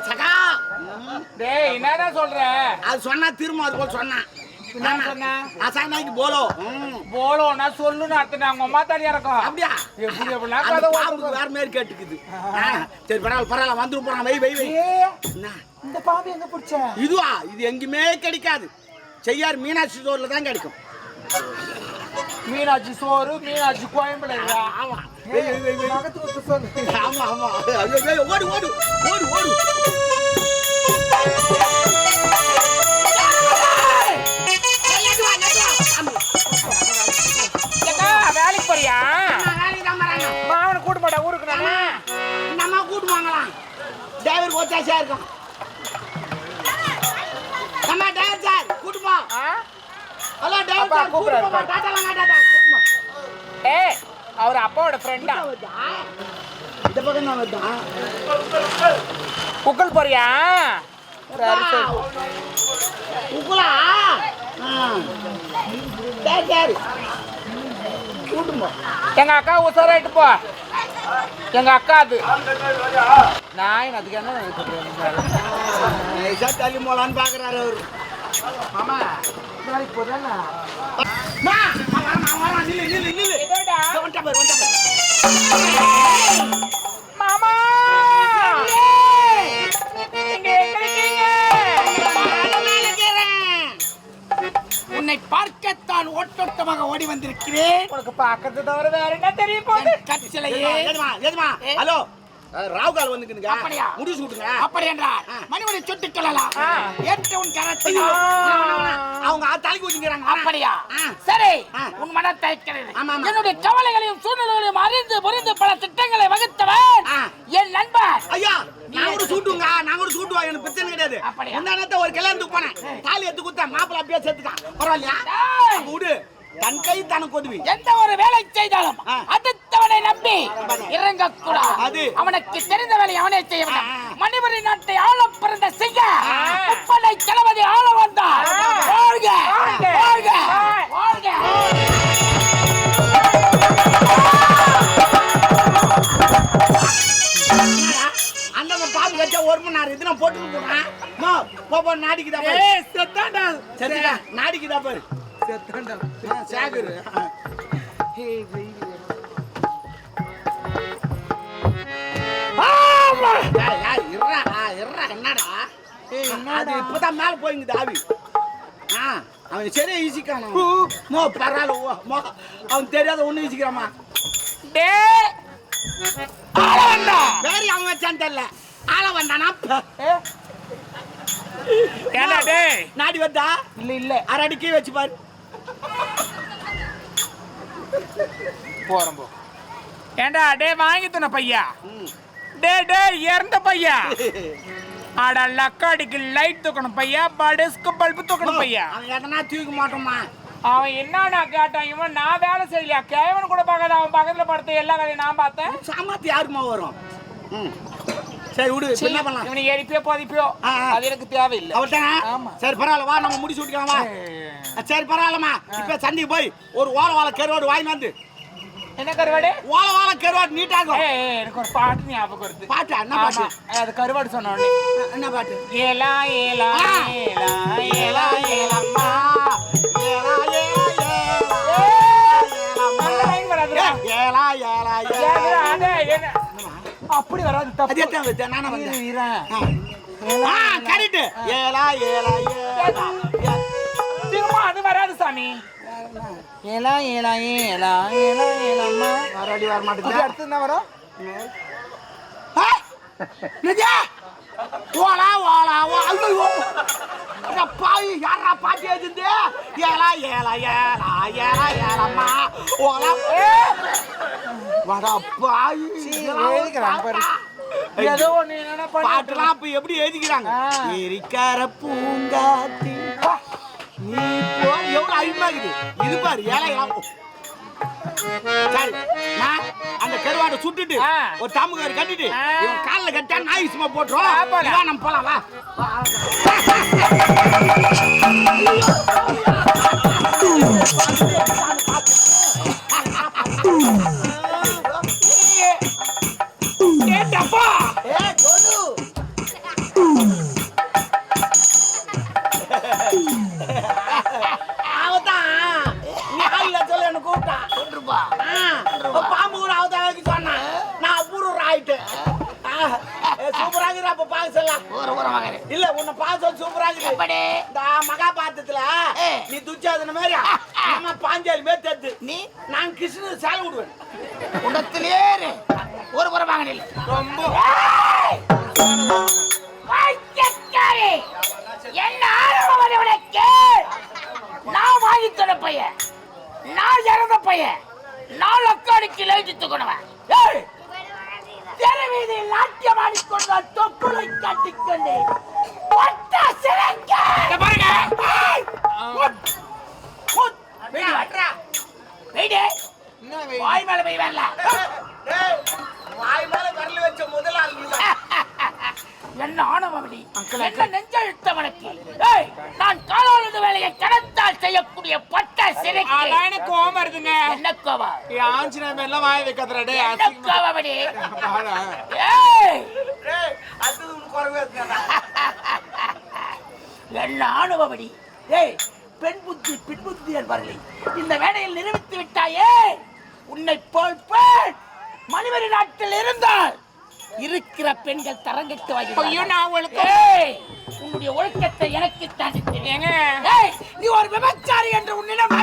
அசனாகி சகா. டேய் என்னடா சொல்ற? அது சொன்னா திரும்ப அது போல் சொன்னான்? அசனாகி போலோ. ம். போலோ நான் சொல்லுன்னு அர்த்தம் உங்க அம்மா தனியா இருக்கும் அப்படியா? எப்படி கதை பாம்புக்கு? வேற மாதிரி கேட்டுக்குது. சரி பரவாயில்ல பரவாயில்ல போறான். வை வை வை. ஏய், என்ன? இந்த பாம்பு எங்க பிடிச்ச? இதுவா? இது எங்கேயுமே கிடைக்காது. செய்யார் மீனாட்சி ஸ்டோர்ல தான் கிடைக்கும். மீனாட்சி சோறு மீனாட்சி கோயம்புல ஆமா. ஆமா ஆமா. ஓடு ஓடு ஓடு ஓடு. வேலைக்கு போறியா? மாவனை கூட்டு மாட்டா ஊருக்கு நம்ம கூட்டு வாங்கலாம் டிரைவர் ஒத்தாசியா இருக்கும் நம்ம டிரைவர் சார் கூட்டு போ. ஆ? டிரைவர் அப்பா, சார் கூப்பிடுறாரு பாரு. ஏய் அவர் அப்பாவோட ஃப்ரெண்டா? இந்த பக்கம் தான் வருதா புக்கல் போறியா சரி சரி உக்குலா சரி சரி போ எங்க அக்கா உசாராயிட்டு போ எங்க அக்கா அது நான் அதுக்கு என்ன சொல்றேன் நைஸா தள்ளி போலான்னு பாக்குறாரு அவரு மாமா வேலைக்கு போறேன்னா. மாமா உன்னை பார்க்கத்தான் ஓட்டோட்டமாக ஓடி வந்திருக்கிறேன். உனக்கு பக்கத்து தவிர வேற என்ன தெரியும் ஹலோ ராவுகால் வந்துக்குங்க. அப்படியா? முடிச்சு விட்டுங்க அப்படி என்றால் ஆ. மணிமணி சுட்டுக் கொள்ளலாம். ஏற்ற உன் கரத்தை. அவங்க தலைக்கு ஊத்திக்கிறாங்க அப்படியா. சரி. உன் ஆமா. என்னுடைய கவலைகளையும் சூழ்நிலைகளையும் அறிந்து புரிந்து பல திட்டங்களை வகுத்தவன் ஆ. என் நண்பர். ஐயா நான் கூட சூட்டுங்க நான் கூட சூட்டுவா எனக்கு பிரச்சனை கிடையாது. அப்படியா? இந்த நேரத்தை ஒரு கல்யாணத்துக்கு போனேன். தாலி எடுத்து கொடுத்தேன். மாப்பிள்ள அப்படியே செத்துட்டான் பரவாயில்லையா? விடு. தன் கை தனக்கு உதவி எந்த ஒரு வேலை செய்தாலும். அடுத்தவனை நம்பி இறங்க கூடாது அது. அவனுக்கு தெரிந்த வேலை அவனே செய்ய வேண்டும். மணிமணி நாட்டை ஆள பிறந்த செய்ய ஆ. முப்படை தளபதி ஆள வந்தார். வாழ்க. வாழ்க. வாழ்க. ஒரு மணி நேரம். இது நான் போட்டு போறேன். நோ போ போ நாடிக்குதா செத்தாண்டா. செத்துடா நாடிக்குதா பாரு. செத்தாண்டா ஆ, சேகரு யார், யார்? இருடா, ஆ, இருடா, என்னடா அது இப்பதான் மேல போயிங்குது ஆவி ஆ அவன் சரியா ஈசிக்கான மோ பரவாயில்ல ஓ, மோ அவன் தெரியாத ஒண்ணு ஈசிக்கிறாமா டேய் ஆள வந்தா வேற அவன் வச்சான் தெரியல ஆள வந்தானா ப. டேய் நாடி வந்தா இல்ல இல்ல அரை அடி கீழே வச்சு பாரு போறோம் போ ஏண்டா டேய் வாங்கி துன பையா. டேய் டேய் இறந்த பையா? அட லக்காடிக்கு லைட் தூக்கணும் பையா? படுஸ்க்கு பல்பு தூக்கணும் பையா? அவன் எதனா தூக்க மாட்டோமா? அவன் என்னடா கேட்டான்? இவன் நான் வேலை செய்யலையா? கேவன் கூட பார்க்காத அவன் பக்கத்துல படுத்த எல்லா வேலையும் நான் பார்த்தேன். சாமாத்து யாருக்குமா வரும்? ம். சரி விடு என்ன பண்ணலாம்? இவனை எரிப்பியோ பதிப்பியோ. அது எனக்கு தேவையில்லை. அவர்தானே. சரி பரவாயில்ல வா நம்ம முடிச்சு விட்டுக்கலாம்? வா சரி பரவாயில்லம்மா. இப்ப சந்தைக்கு போய் ஒரு ஓலை வாழை கருவாடு வாங்கி வந்து. என்ன கருவாடு? ஓலை வாழை கருவாடு ஏய், எனக்கு ஒரு பாட்டு ஞாபகம் வருது. பாட்டு? என்ன பாட்டு? அது கருவாடு சொன்ன உடனே. என்ன பாட்டு? ஏலா. ஏலா ஏலா. அப்படி வராது தப்பு எத்தனை வருது? நானா வந்தேன். ஆ, correct. ஏலா, ஏலா, ஏலா. திரும்ப அது வராது சாமி ஏலா ஏலா ஏலா ஏலா ஏலம்மா மறுபடி வர மாட்டேங்குது. அடுத்து என்ன வரும்? நிஜா? ஓலா, ஓலா, ஓ- ஐயோ. பாவி, யார்றா பாட்டு எழுதுது? ஏலா, ஏலா, ஏலா, ஏலா, ஏலம்மா. ஓலா. ஏதோ ஒண்ணு என்னன்னா பாட்டுலாம் அப்ப எப்படி எழுதிக்கிறாங்க? ஆ. எரிக்கார பூங்காத்தி. நீ போ. எவ்வளவு அழிமாக்குது இது பாரு சரி நான் அந்த கருவாடை சுட்டுட்டு. ஒரு தாமுகாரி கட்டிட்டு. இவன் காலில் கட்டா நாய் சும்மா போட்டுரும். ஆ, போலாம். வா நம்ம போலாம் ஊர வாங்க இல்ல உன்னை சொல்ல சூப்பரா இருக்குது. எப்படி? இந்த மகாபாரதத்துல. நீ துச்சாதன மாதிரி நம்ம பாஞ்சாலி பேர் தெரிது நீ? நான் கிருஷ்ணன் சேலை விடுவேன் உடத்திலே ஊர வாங்க நில்லு. ரொம்ப! என்ன ஆர்வம் அது உனக்கு? நான் வாங்கி தர பையன். நான் இறந்த பையன். நான் லக்காடிக்கு லேஜி தூக்கணுவன் தெருவீதியில் நாட்டியம் ஆடிக்கொண்டு தொப்புளை வாட்றா. வெடி. வாய் மேல போய் வரல. வாய் மேல விரல் வச்ச முதலாளி. என்ன ஆணவமணி என்ன நெஞ்செழுத்தவனுக்கு நான் காலாளது வேலையை அதான் எனக்கு கோவம் வருதுங்க. என்ன கோவா ஆஞ்சநேய மேலாம் வாய் வைக்காதடா டேய் என்ன கோவமணி பாடா. ஏய்! ஏய், அது உனக்கு குறைவே இருக்காதா? என்ன ஆணவமணி ஏய் பெண் புத்தி பின் புத்தி என்பார்கள். இந்த வேலையில் நிரூபித்து விட்டாயே. உன்னை போல் பெண் மணிவரி நாட்டில் இருந்தால் இருக்கிற பெண்கள் தரங்கட்டு ஐயோ நான் ஏய் உன்னுடைய ஒழுக்கத்தை எனக்கு தாண்டி ஏங்க. ஏய் நீ ஒரு விபச்சாரி என்று உன்னிடம்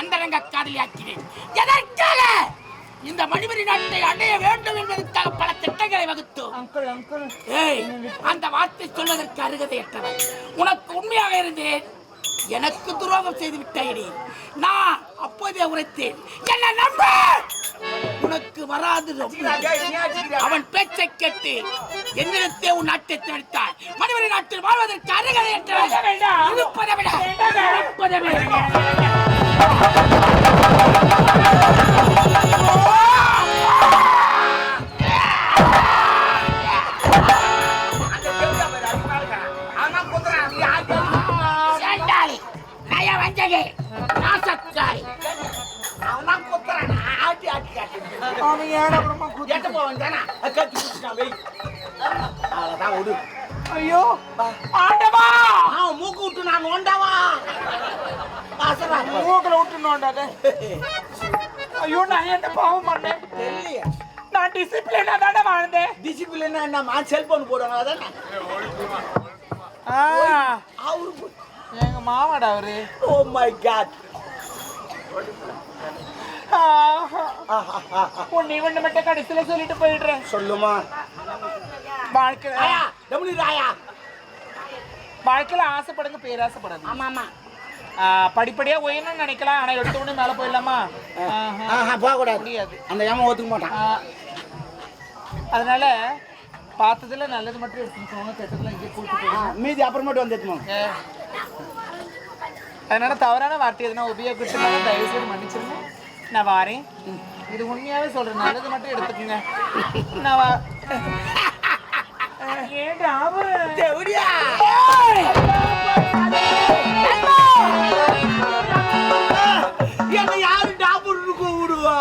அந்தரங்க காதலியாக்கிறேன் எதற்காக? இந்த மணிமணி நாட்டை அடைய வேண்டும் என்பதற்காக பல திட்டங்களை வகுத்தோம். Uncle uncle. ஏய் அந்த வார்த்தை சொல்வதற்கு அருகதையற்றவன். உனக்கு உண்மையாக இருந்தேன். எனக்கு துரோகம் செய்து விட்டாயடி. நான் அப்போதே உரைத்தேன். என்ன நம்ப! உனக்கு வராது அவன் பேச்சை கேட்டு என்னிடத்தே உன் நாட்டை திணித்தாய் மனிதரை நாட்டில் வாழ்வதற்கு அருகதை இருப்பதை விட அவன் தான் குத்துறான், நான் ஆட்டி ஆட்டி காட்டி. அவன் ஏன் அப்புறமா குத்து எட்ட போவன் தானே? கட்டி குடிச்சிட்டான், வெய். அவ்வளவுதான், விடு. ஐயோ ஆண்டவா அவன் மூக்கு விட்டு நான் நோண்டாவா வாசனா மூக்கல விட்டுனோண்டாத ஐயோ நான் என்ன பாவம் பண்ணேன் தெரியலையே நான் டிசிப்ளினா தானே வாழ்ந்தேன் டிசிப்ளின் என்னம்மா செல்போன் போடுவாங்க அதானே அவரு எங்க மாமாடா அவரு? ஓ மை காட் ஒன்னு இவன் மட்டும் கடைசியில சொல்லிட்டு போயிடுறேன். சொல்லுமா. வாழ்க்கை ராயா டபுள் ராயா. வாழ்க்கையில ஆசைப்படுங்க பேராசைப்படாது ஆமா ஆமா. படிப்படியா உயரணும்னு நினைக்கலாம் ஆனா எடுத்த உடனே மேல போயிடலாமா? போக கூடாது முடியாது. அந்த ஏமா ஒத்துக்க மாட்டான். அதனால பார்த்ததுல நல்லது மட்டும் எடுத்துக்கோங்க கெட்டதுல இங்கே கூட்டு ஆ, போயிடுங்க. மீதி அப்புறமேட்டு வந்துட்டுமா ஏ. அதனால தவறான வார்த்தை எதுனா உபயோகிச்சுனாலும் தயவு செய்து மன்னிச்சிருங்க. நான் வாரேன். இது உண்மையாவே சொல்றேன். நல்லது மட்டும் எடுத்துக்கோங்க. நான் வா ஏன்டா அவன் தேவடியா என்ன யாரு டாபுன்னு கூப்பிடுவா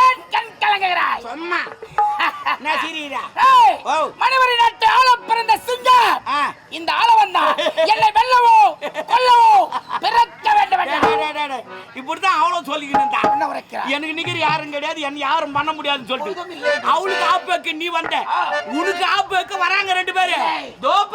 ஏன் கண் கலங்குகிறாய்? சும்மா. நான் சிரிடா. மணிமணி நிகர் யாரும் கிடையாது என்ன யாரும் பண்ண முடியாதுன்னு சொல்லிட்டு. அவளுக்கு ஆப்பு வைக்க நீ வந்த. உனக்கு ஆப்பு வைக்க வராங்க ரெண்டு பேரு. தோப்பா